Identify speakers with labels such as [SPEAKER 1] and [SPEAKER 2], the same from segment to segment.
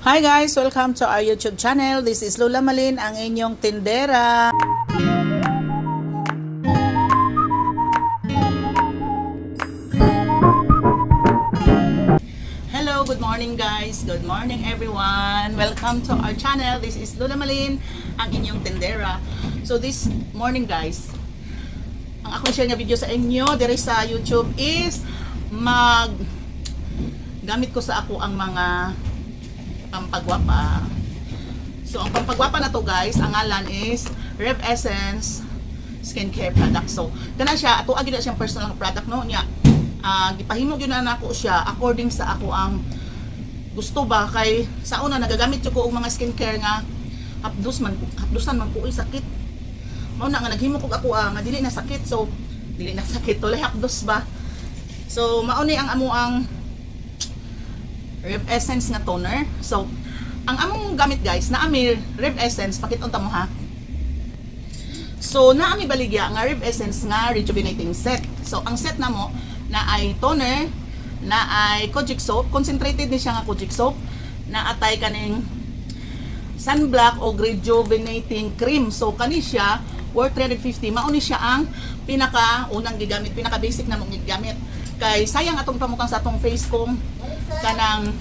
[SPEAKER 1] Hi guys! Welcome to our YouTube channel. This is Lula Malin, ang inyong tindera. Hello, good morning guys. Good morning everyone. Welcome to our channel. This is Lula Malin, ang inyong tindera. So this morning guys, ang ako share nga video sa inyo diri sa YouTube is mag gamit ko sa ako ang mga pampagwapa. So, ang pampagwapa na to guys, ang ngalan is Rev Essence skincare product. So, kana siya, ato na siyang personal product no niya. Ah, gipahimo gyud na nako siya according sa ako ang gusto ba kay sa una nagagamit ko og mga skincare nga hapdos man hapdosan man ko sakit. Mao na nga naghimo ko ako ah, nga dili na sakit. So, dili na sakit tulay hapdos ba. So, mao ni ang amo ang Rev Essence nga toner. So, ang among gamit guys, na ami Rev Essence, pakitunta mo ha. So, na ami baligya nga Rev Essence nga rejuvenating set. So, ang set na mo na ay toner, na ay kojic soap, concentrated ni siya nga kojic soap, na atay kaning sunblock o rejuvenating cream. So, kani siya worth 350. Mauni siya ang pinaka unang gigamit, pinaka basic na mong gigamit. Kay sayang atong pamutang sa atong face kung kanang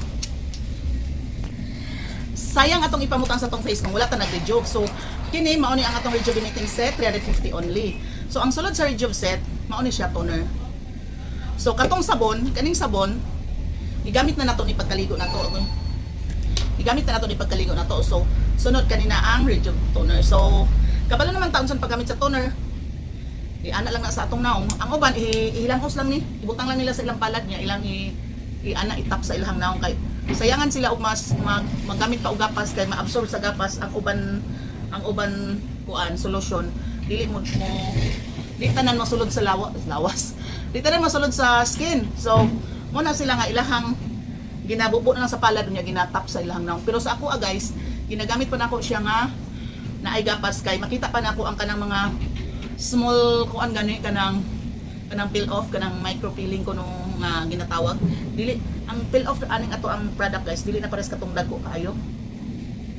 [SPEAKER 1] sayang atong ipamutang sa atong face kung wala ta nagre-joke. So, kini mao ni ang atong rejuvenating set 350 only. So, ang sulod sa rejuve set, mao ni siya toner. So, katong sabon, kaning sabon, gigamit na nato ni pagkaligo na to. Gigamit na nato ni pagkaligo na to. So, sunod kanina ang rejuve toner. So, kabalo naman taon sa paggamit sa toner, iana lang na sa atong naong. Ang uban, i- ihilangos lang ni, ibutang lang nila sa ilang palad niya, ilang i, iana itap sa ilang naong. Kay sayangan sila og mas mag, maggamit pa og gapas kay maabsorb sa gapas ang uban ang uban kuan solusyon. Dili mo mo di tanan masulod sa lawas lawas. Di tanan masulod sa skin. So mo na sila nga ilahang ginabubo na lang sa palad niya ginatap sa ilang naong. Pero sa ako ah, guys ginagamit pa nako siya nga na ay gapas kay makita pa nako ang kanang mga small kuan gani kanang kanang peel off kanang micro peeling ko nung nga ginatawag. Dili ang peel off aning ato ang product guys dili na pares katong dagko kaayo.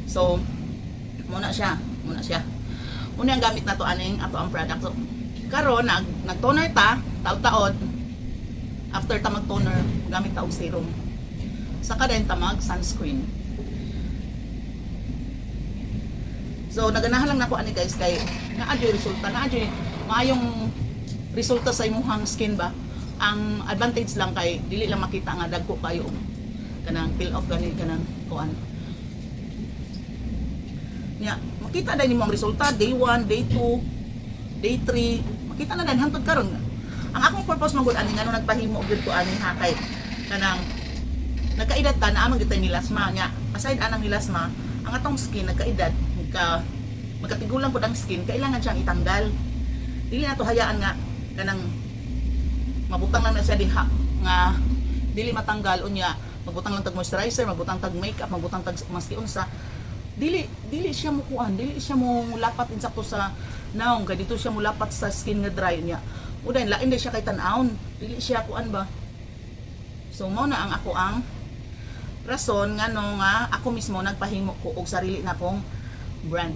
[SPEAKER 1] So muna siya muna siya. Muna ang gamit nato aning ato ang product. So karon nag nag toner ta taod-taod after ta mag toner gamit ta og serum. Saka din ta mag sunscreen So naganahan lang nako ani guys kay naa jud resulta naa jud maayong resulta sa imong skin ba. Ang advantage lang kay dili lang makita nga dagko kayo kanang peel off gani kanang kuan. Nya, makita dai nimo ang resulta day 1, day 2, day 3. Makita na dan hantod karon. Ang akong purpose man gud ani ngano nagpahimo gyud ko ani ha kay kanang nagkaedad ta na amang gitay nilasma nya. Aside anang nilasma, ang atong skin nagkaedad magka magkatigulang pud ang skin kailangan siyang itanggal. Dili na to hayaan nga kanang mabutang lang na siya diha nga dili matanggal unya magbutang lang tag moisturizer magbutang tag makeup magbutang tag maski unsa. Dili dili siya mo kuan dili siya mo lapat insakto sa naong kay dito siya mo lapat sa skin nga dry niya. Uday lain din siya kay tan-awon dili siya kuan ba? So mao na ang ako ang rason nga no nga ako mismo nagpahimo ko og sarili na kong brand.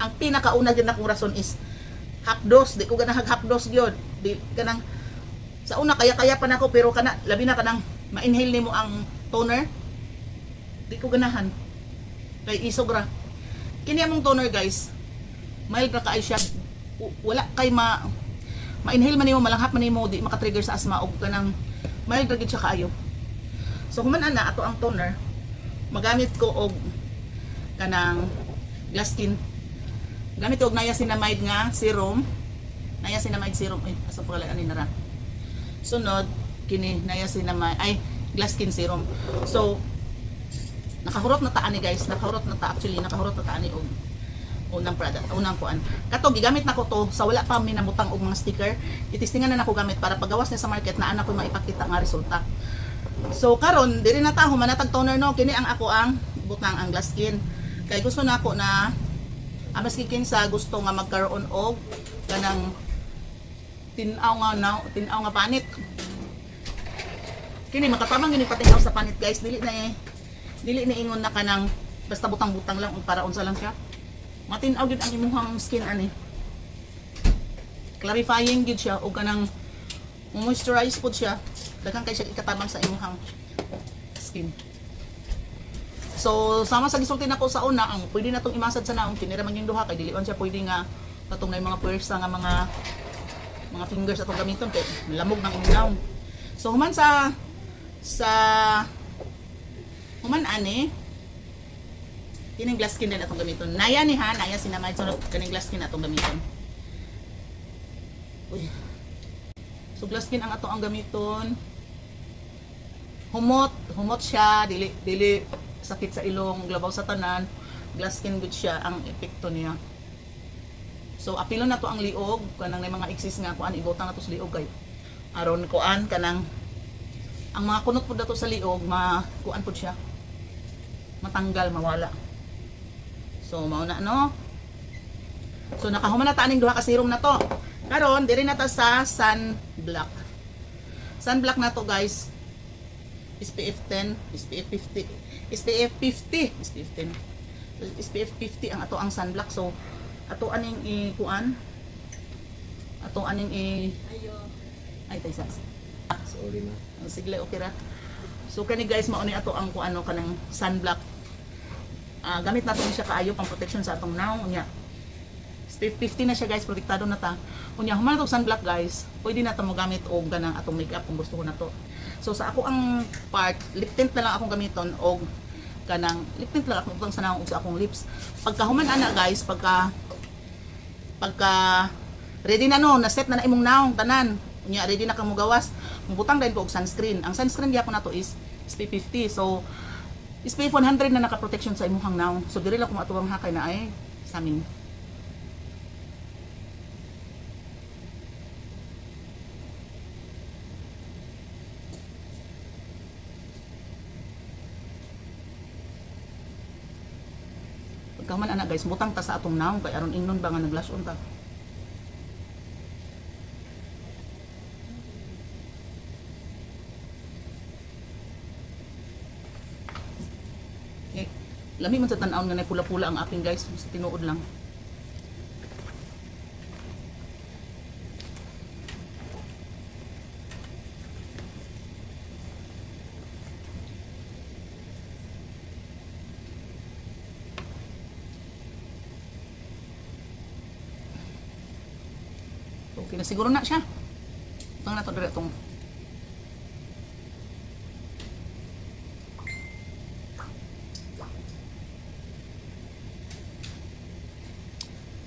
[SPEAKER 1] Ang pinakauna gyud akong rason is hapdos, di ko ganang hapdos gyud. Di kanang sa una kaya kaya pa nako pero kana labi na kanang ma-inhale nimo ang toner. Di ko ganahan. Kay isogra. Kini among toner guys. Mild ra kaay siya. Wala kay ma ma-inhale man nimo malanghap man nimo di maka-trigger sa asma og kanang mild ra gyud siya kaayo. So human ana ato ang toner magamit ko og kanang glass skin. Gamit og niacinamide nga serum. Niacinamide serum ay asa pa ani nara. Sunod kini niacinamide ay glass skin serum. So nakahurot na ta ani guys, nakahurot na ta actually nakahurot na ta ani og unang product, unang kuan. Kato gigamit na ko to sa wala pa minamutang og mga sticker. Itistingan na nako gamit para pagawas na sa market na ana ko maipakita nga resulta. So karon diri na ta humanatag toner no kini ang ako ang butang ang glass skin. Kay gusto na ako na ang maski gusto nga magkaroon og kanang tinaw nga na tinaw nga panit. Kini makatamang gini patinaw sa panit guys. Dili na eh dili niingon na kanang basta butang-butang lang para unsa lang siya. Matinaw gyud ang imuhang skin ani. Clarifying gyud siya o kanang moisturize pud siya. Daghang kay siya ikatabang sa imuhang skin So, sama sa gisulti nako sa una, ang pwede na tong imasad sa naong kinira man yung duha kay dili man siya pwede nga katong na yung mga pwersa nga mga mga fingers atong gamiton kay lamog ng imong So, human sa sa human ani kining glass skin din atong gamiton. Naya ni ha, naya sinamay so kining glass skin atong gamiton. Uy. So glass skin ang ato ang gamiton. Humot, humot siya, dili dili sakit sa ilong, glabaw sa tanan, glass skin good siya ang epekto niya. So apilo na to ang liog kanang may mga exist nga kuan ibutang na to sa liog kay aron kuan kanang ang mga kunot pud dato sa liog ma kuan pud siya. Matanggal, mawala. So mao na no. So nakahuman na ta aning duha ka serum na to. Karon diri na ta sa sun black. Sun black na to guys. SPF 10, SPF 50, SPF 50, SPF 10. SPF 50 ang ato ang sunblock. So ato aning i kuan. Ato aning i
[SPEAKER 2] Ayo.
[SPEAKER 1] ay tay sas.
[SPEAKER 3] Sorry na.
[SPEAKER 1] Ang Sige, okay ra. So kani guys mao ni ato ang kuano kanang sunblock. Ah gamit nato ni siya kaayo pang protection sa atong naong unya. SPF 50 na siya guys, protektado na ta. Unya human to sunblock guys, pwede na ta mo gamit og ganang atong makeup kung gusto ko na to. So sa ako ang part, lip tint na lang akong gamiton og kanang lip tint lang akong utang sa og sa akong lips. Pagka human ana guys, pagka pagka ready na no, na set na na imong naong tanan. Unya ready na kang mugawas. Mubutang din ko og sunscreen. Ang sunscreen gyapon nato is SPF 50. So SPF 100 na naka-protection sa imong naong. So diri lang ko matuwang hakay na ay sa amin. Guys, butang ta sa atong naong kay aron ingnon ba nga naglason ta. Eh, lami man sa tan-aon nga pula-pula ang aping guys, sa tinuod lang. Na siguro na siya. Utang na to dire tong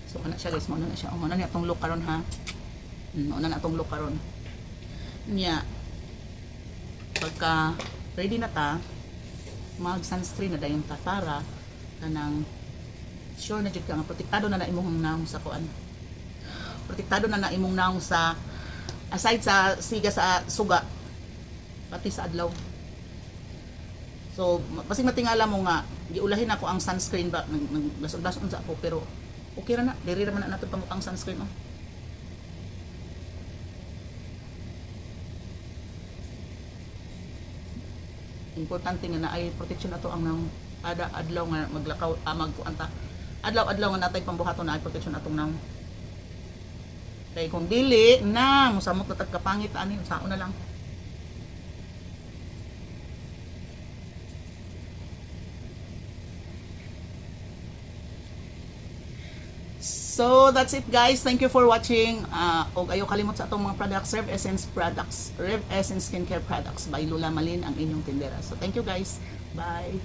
[SPEAKER 1] So ana siya guys, mauna na siya. Mauna na atong look karon ha. Mm, Mauna na atong look karon. Nya pagka ready na ta, mag sunscreen na dayon ta para kanang sure na jud ka nga protektado na na imong naong sa kuan. Protektado na na imong naong sa aside sa siga sa suga pati sa adlaw. So, basig matingala mo nga, giulahin ako ang sunscreen ba, nag, nag lasod-lasod sa ako, pero okay ra na, diri ra man na nato pamutang sunscreen oh. Importante nga na ay protection na to ang nang ada adlaw nga maglakaw ah, magkuanta. Adlaw-adlaw nga natay pambuhaton na ay protection atong nang kay kung dili na musamot na tagkapangit ani sao na lang. So that's it guys. Thank you for watching. Uh, og ayo kalimot sa atong mga products, Rev Essence products, Rev Essence skincare products by Lula Malin ang inyong tindera. So thank you guys. Bye.